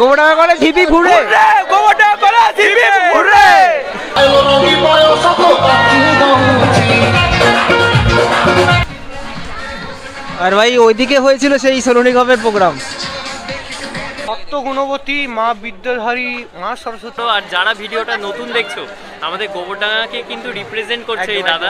Gobardanga college hippie ঘুরে। Gobardanga college hippie ঘুরে। আর ভাই ওইদিকে হয়েছিল সেই সোনু নিগমের প্রোগ্রাম। ভক্ত গুণবতী মা বিদ্যাধারী মা সরস্বতী। আর যারা ভিডিওটা নতুন দেখছ আমাদের গোবরডাঙ্গাকে কিন্তু রিপ্রেজেন্ট করছে এই দাদা।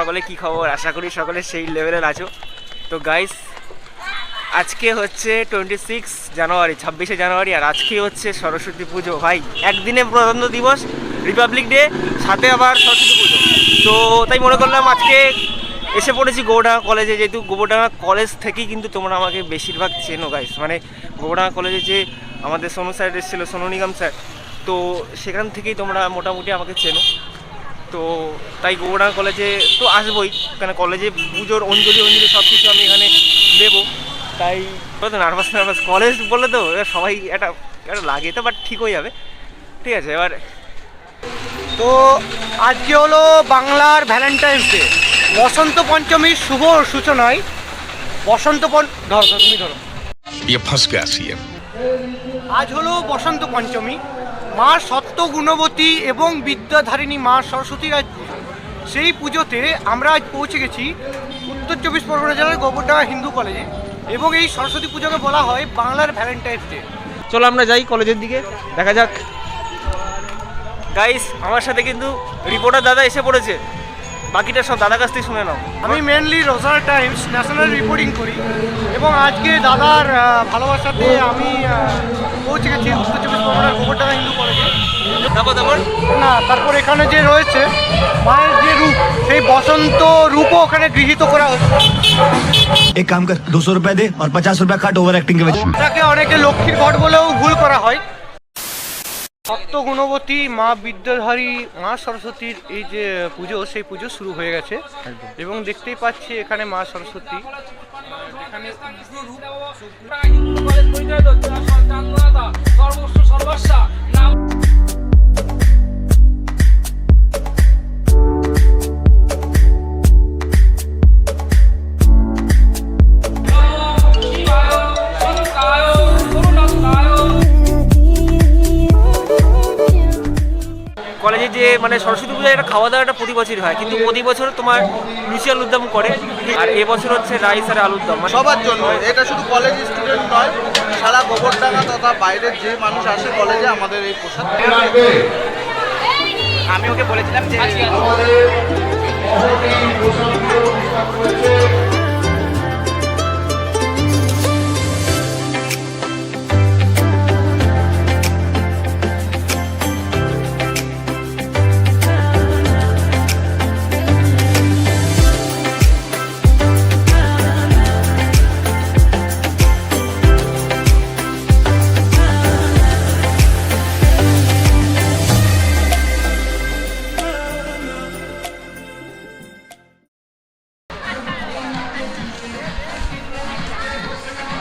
সকলে কি খবর? আশা করি সকলে সেই লেভেলের আছো। তো গাইস আজকে হচ্ছে টোয়েন্টি সিক্স জানুয়ারি, ছাব্বিশে জানুয়ারি, আর আজকে হচ্ছে সরস্বতী পুজো। ভাই, একদিনে প্রজাতন্ত্র দিবস রিপাবলিক ডে সাথে আবার সরস্বতী পুজো। তো তাই মনে করলাম আজকে এসে পড়েছি গোবরডাঙ্গা কলেজে যেহেতু গোবরডাঙ্গা কলেজ থেকেই কিন্তু তোমরা আমাকে বেশিরভাগ চেনো গাইস মানে গোবরডাঙ্গা কলেজে যে আমাদের সোনু স্যার এসেছিল, সোনু নিগম স্যার তো সেখান থেকেই তোমরা মোটামুটি আমাকে চেনো। তো তাই গোবরা কলেজে তো আসবোই কেন কলেজে পুজোর অঞ্জলি অঞ্জলি সব কিছু আমি এখানে দেবো। তাই তো নার্ভাস নার্ভাস কলেজ বলে তো এবার সবাই একটা একটা লাগে তো বাট ঠিক হয়ে যাবে। ঠিক আছে এবার তো আজকে হলো বাংলার ভ্যালেন্টাইন্স ডে বসন্ত পঞ্চমীর শুভ সূচনায় বসন্ত পন ধরো তুমি ধরো। আজ হলো বসন্ত পঞ্চমী মা গুণবতী এবং বিদ্যাধারিণী মা সরস্বতীর আজ পুজো। সেই পুজোতে আমরা আজ পৌঁছে গেছি উত্তর চব্বিশ পরগনা জেলার গোবরডাঙ্গা হিন্দু কলেজে এবং এই সরস্বতী পুজোকে বলা হয় বাংলার ভ্যালেন্টাইন্স ডে। চলো আমরা যাই কলেজের দিকে দেখা যাক। গাইস আমার সাথে কিন্তু রিপোর্টার দাদা এসে পড়েছে। বাকিটা সব দাদার কাছ থেকে শুনে নাও। আমি মেনলি রোজার টাইমস ন্যাশনাল রিপোর্টিং করি এবং আজকে দাদার ভালোবাসাতে আমি পৌঁছে গেছি উত্তর চব্বিশ পরগনার গোবরডাঙ্গা হিন্দু কলেজে তারপর না তারপর এখানে যে রয়েছে মায়ের যে রূপ সেই বসন্ত রূপও ওখানে গৃহীত করা হয়েছে এক কাম কর দুশো রুপিয়া দে আর পঞ্চাশ রুপিয়া কাট ওভার অ্যাক্টিং তাকে অনেকে লক্ষ্মীর ঘট বলেও ভুল করা হয়। ভক্ত গুণবতী মা বিদ্যাধারী মা সরস্বতীর এই যে পুজো সেই পুজো শুরু হয়ে গেছে। এবং দেখতেই পাচ্ছি এখানে মা সরস্বতী। এখানে সর্বস্ব সর্বস্বা সরস্বতী এটা খাওয়া দাওয়াটা প্রতি বছরই হয়। কিন্তু প্রতি বছর তোমার লুচি আলুর দম করে। আর এবছর হচ্ছে রাইস আর আলুর দম। মানে সবার জন্য। এটা শুধু কলেজ স্টুডেন্ট নয় সারা গোবরডাঙ্গা তথা বাইরের যে মানুষ আসে কলেজে আমাদের এই পোশাক আমি ওকে বলেছিলাম যে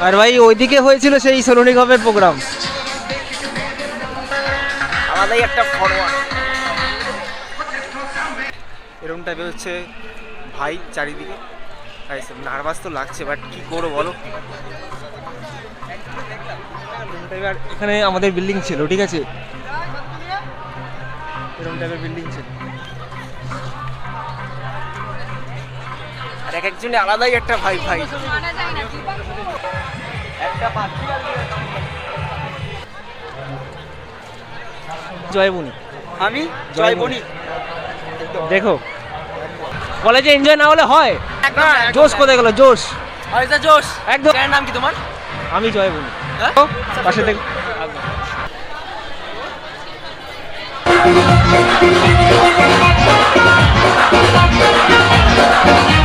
আর ভাই ওইদিকে হয়েছিল সেই সোনু নিগমের প্রোগ্রাম আলাদাই একটা ফরওয়ার্ড এরকম টাইপের হচ্ছে ভাই চারিদিকে। নার্ভাস তো লাগছে বাট কি করব বলো? এখানে আমাদের বিল্ডিং ছিল ঠিক আছে? এরকম টাইপের বিল্ডিং ছিল। আর এক একজনে আলাদাই একটা ভাই ভাই। জয়বনি আমি? জয়বনি দেখো। কলেজে এনজয় না হলে হয়। জোশ কোথায় গেল? জোশ। জোশ। একদম। নাম কি তোমার? আমি জয়বনি পাশে দেখো। Thank you.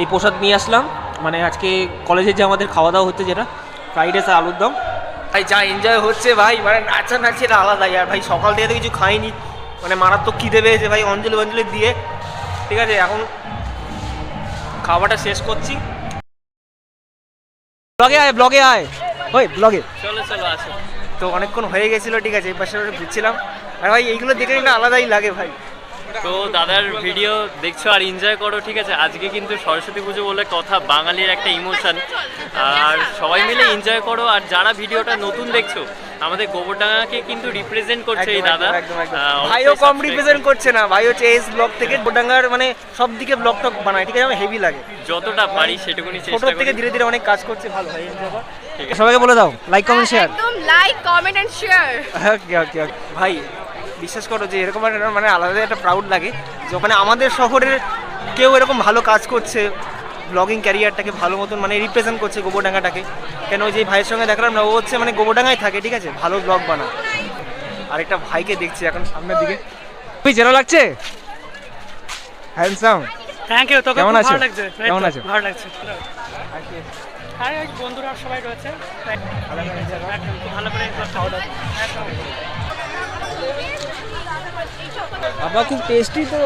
এই প্রসাদ নিয়ে আসলাম। মানে আজকে কলেজে যে আমাদের খাওয়া দাওয়া হচ্ছে যেটা ফ্রাইড রাইস আর আলুর দম। ভাই, যা এনজয় হচ্ছে ভাই মানে নাচা নাচের আলাদা আর ভাই, সকাল থেকে তো কিছু খাইনি। মানে মারাত্মক খিদে পেয়েছে ভাই অঞ্জলি অঞ্জলি দিয়ে। ঠিক আছে, এখন খাওয়াটা শেষ করছি। ব্লগে আয় ব্লগে আয়। ওই ব্লগে চলো চলো আসো। তো অনেকক্ষণ হয়ে গেছিল ঠিক আছে এই পাশে ঘুরছিলাম। আর ভাই এইগুলো দেখে না আলাদাই লাগে ভাই। তো দাদার ভিডিও দেখছ আর এনজয় করো ঠিক আছে? আজকে কিন্তু সরস্বতী পুজো বলে কথা বাঙালির একটা ইমোশন আর সবাই মিলে এনজয় করো আর যারা ভিডিওটা নতুন দেখছ আমাদের গোবরডাঙ্গাকে কিন্তু রিপ্রেজেন্ট করছে এই দাদা। ভাইও কম রিপ্রেজেন্ট করছে না ভাই হচ্ছে এস ব্লগ থেকে গোডাঙ্গার মানে সব দিকে ব্লগ টক বানায় ঠিক আছে? আমার হেভি লাগে। যতটা পারি সেটুকুনি ছোট চেষ্টা থেকে ধীরে ধীরে অনেক কাজ করছে ভালো ভাই এনজয় কর। সবাইকে বলে দাও লাইক কমেন্ট শেয়ার একদম like comment and share okay okay ভাই বিশ্বাস করো যে এরকম একটা মানে আলাদা একটা প্রাউড লাগে যে ওখানে আমাদের শহরের কেউ এরকম ভালো কাজ করছে ব্লগিং ক্যারিয়ারটাকে ভালো মতন মানে রিপ্রেজেন্ট করছে গোবরডাঙ্গাটাকে। কেন ওই যে ভাইয়ের সঙ্গে দেখলাম না ও হচ্ছে মানে গোবরডাঙ্গায় থাকে ঠিক আছে? ভালো ব্লগ বানা আর একটা ভাইকে দেখছি এখন সামনের দিকে। তুই যেন লাগছে? হ্যান্ডসাম থ্যাংক ইউ তোকে কেমন আছো? ভালো লাগছে। কেমন আছো? ভালো লাগছে। আর বন্ধুরা সবাই রয়েছে। ভালো করে খাওয়া দাওয়া আবার খুব টেস্টি তো।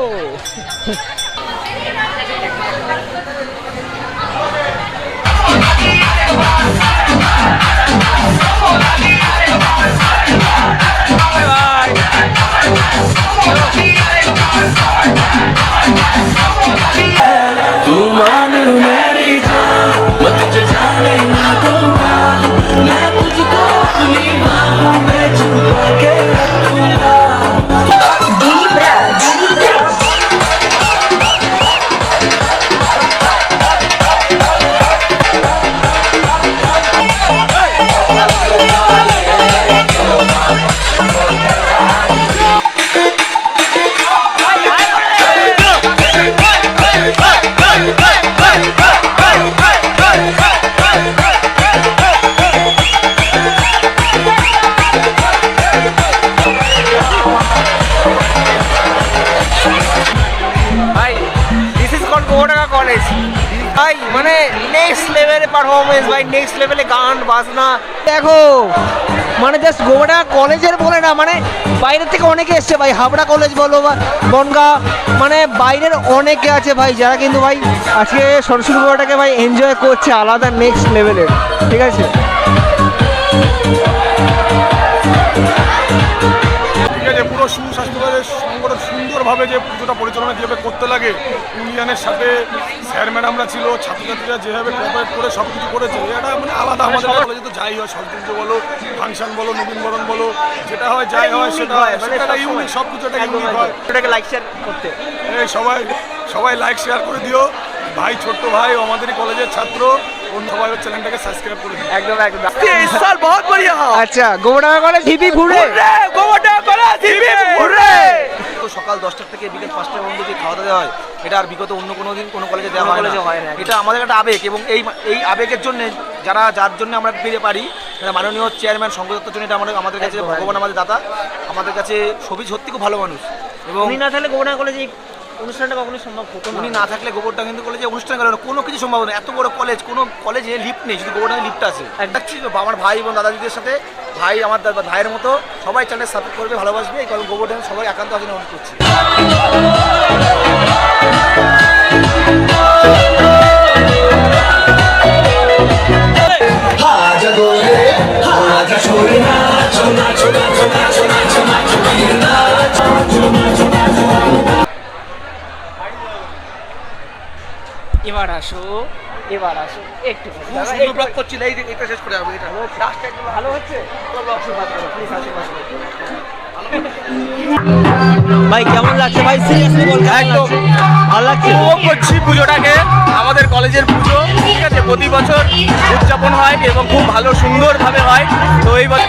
ভাই নেক্সট লেভেলে গান বাজনা। দেখো মানে জাস্ট গোটাকা কলেজের বলে না মানে বাইরের থেকে অনেকে এসছে ভাই হাবড়া কলেজ বলো বা বনগা মানে বাইরের অনেকে আছে ভাই যারা কিন্তু ভাই আজকে সরস্বতী পুজোটাকে ভাই এনজয় করছে আলাদা নেক্সট লেভেলের ঠিক আছে? পুরো সুস্বাস্থ্যভাবে সংগঠন সুন্দরভাবে যে পুজোটা পরিচালনা যেভাবে করতে লাগে ইউনিয়নের সাথে স্যার ম্যাডামরা ছিল ছাত্রছাত্রীরা যেভাবে কোঅপারেট করে সব কিছু করেছে এটা মানে আলাদা আমাদের কলেজে তো যাই হয় সরস্বতী পুজো বলো ফাংশন বলো নবীন বরণ বলো যেটা হয় যাই হয় সেটা হয় সেটা ইউনিক সব কিছু একটা ইউনিক হয় এটাকে লাইক শেয়ার করতে এই সবাই সবাই লাইক শেয়ার করে দিও ভাই ছোট্ট ভাই ও আমাদেরই কলেজের ছাত্র ওর সবাই ওর চ্যানেলটাকে সাবস্ক্রাইব করে দিও একদম একদম इस साल बहुत बढ़िया अच्छा गोबरडांगा कॉलेज हिपी घूरे गोबरडांगा कॉलेज हिपी घूरे তো সকাল দশটার থেকে বিকেল পাঁচটার মধ্যে যে খাওয়া দাওয়া হয় এটা আর বিগত অন্য কোনো দিন কোনো কলেজে দেওয়া হয় হয় না, এটা আমাদের একটা আবেগ এবং এই এই আবেগের জন্য যারা যার জন্য আমরা ফিরে পারি মাননীয় চেয়ারম্যান সংগদত্তর জন্য এটা আমাদের আমাদের কাছে ভগবান আমাদের দাতা আমাদের কাছে ছবি সত্যি খুব ভালো মানুষ। এবং উনি না থাকলে গোবরডাঙ্গা কলেজে এই অনুষ্ঠানটা কখনোই সম্ভব হতো না। উনি না থাকলে গোবরডাঙ্গা কিন্তু কলেজে অনুষ্ঠান করে কোনো কিছু সম্ভব না। এত বড় কলেজ কোনো কলেজে লিফট নেই শুধু গোবরডাঙ্গা লিফট আছে। দেখছি আমার ভাই এবং দাদা দিদির সাথে ভাই, আমার দাদা, ভাইয়ের মতো সবাই চ্যানেল সাপোর্ট করবে, ভালোবাসবে। এই কারণ গোবর্ধন সবাই একান্ত আজকে অনুরোধ করছি। একটু খুব করছি এই এটা শেষ করে যাব এটা। লাস্ট একদম ভালো হচ্ছে? আশীর্বাদ করো প্লিজ আশীর্বাদ করো ভাই কেমন লাগছে? ভাই সিরিয়াসলি বল একদম। ভালো লাগছে? উপভোগ করছি পুজোটাকে। আমাদের কলেজের পুজো ঠিক আছে প্রতি বছর উদযাপন হয় এবং খুব ভালো সুন্দরভাবে হয়। তো এই বছর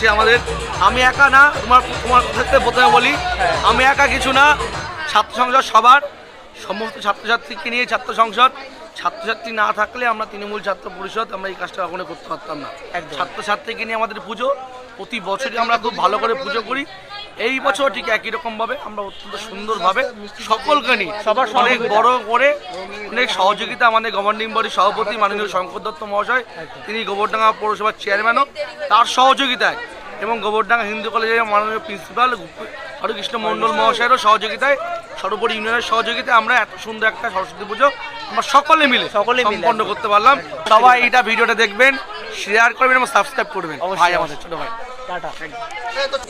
আছে আমাদের। আমি একা না তোমার তোমার ক্ষেত্রে প্রথমে বলি। আমি একা কিছু না ছাত্র সংসদ সবার। সমস্ত ছাত্রছাত্রীকে নিয়ে ছাত্র সংসদ। ছাত্রছাত্রী না থাকলে আমরা তৃণমূল ছাত্র পরিষদ আমরা এই কাজটা কখনো করতে পারতাম না। ছাত্রছাত্রীকে নিয়ে আমাদের পুজো। প্রতি বছরই আমরা খুব ভালো করে পুজো করি। এই বছর ঠিক একই রকম ভাবে আমরা অত্যন্ত সুন্দরভাবে সকলকে নিয়ে সবার অনেক বড় করে অনেক সহযোগিতা আমাদের গভর্নিং বডির সভাপতি মাননীয় শঙ্কর দত্ত মহাশয় তিনি গোবরডাঙ্গা পৌরসভার চেয়ারম্যানও তার সহযোগিতায় এবং গোবরডাঙ্গা হিন্দু কলেজের মাননীয় প্রিন্সিপাল হরিকৃষ্ণ মণ্ডল মহাশয়েরও সহযোগিতায় সর্বোপরি ইউনিয়নের সহযোগিতায় আমরা এত সুন্দর একটা সরস্বতী পুজো আমরা সকলে মিলে সকলে সম্পন্ন করতে পারলাম। সবাই এটা ভিডিওটা দেখবেন শেয়ার করবেন এবং সাবস্ক্রাইব করবেন। ভাই আমাদের ছোট ভাই। টাটা।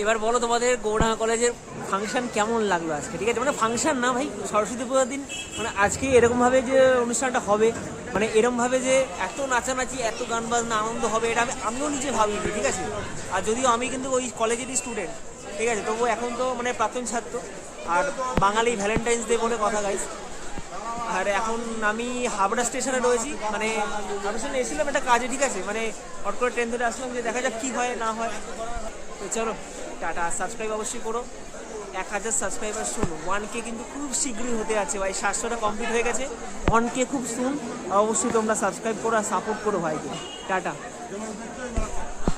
এবার বলো তোমাদের গৌড়াঙ্গা কলেজের ফাংশন কেমন লাগল আজকে, ঠিক আছে? মানে ফাংশন না ভাই, সরস্বতী পুজোর দিন মানে আজকে এরকমভাবে যে অনুষ্ঠানটা হবে মানে এরকমভাবে যে এত নাচানাচি, এত গান বাজনা, আনন্দ হবে, এটা আমি আমিও নিজে ভাবিনি, ঠিক আছে? আর যদিও আমি কিন্তু ওই কলেজেরই স্টুডেন্ট ঠিক আছে? তবুও এখন তো মানে প্রাক্তন ছাত্র। আর বাঙালি ভ্যালেন্টাইন্স ডে বলে কথা গাইস আর এখন আমি হাবড়া স্টেশনে রয়েছি। মানে হাবড়া স্টেশনে এসেছিলাম একটা কাজে, ঠিক আছে? মানে হট করে ট্রেন ধরে আসলাম যে দেখা যাক কী হয়, না হয়। তো চলো, টাটা। সাবস্ক্রাইব অবশ্যই করো। এক হাজার সাবস্ক্রাইবার শুনো। ওয়ান কে কিন্তু খুব শীঘ্রই হতে আছে ভাই। সাতশোটা কমপ্লিট হয়ে গেছে। ওয়ান কে খুব শুন অবশ্যই তোমরা সাবস্ক্রাইব করো আর সাপোর্ট করো ভাইকে। টাটা।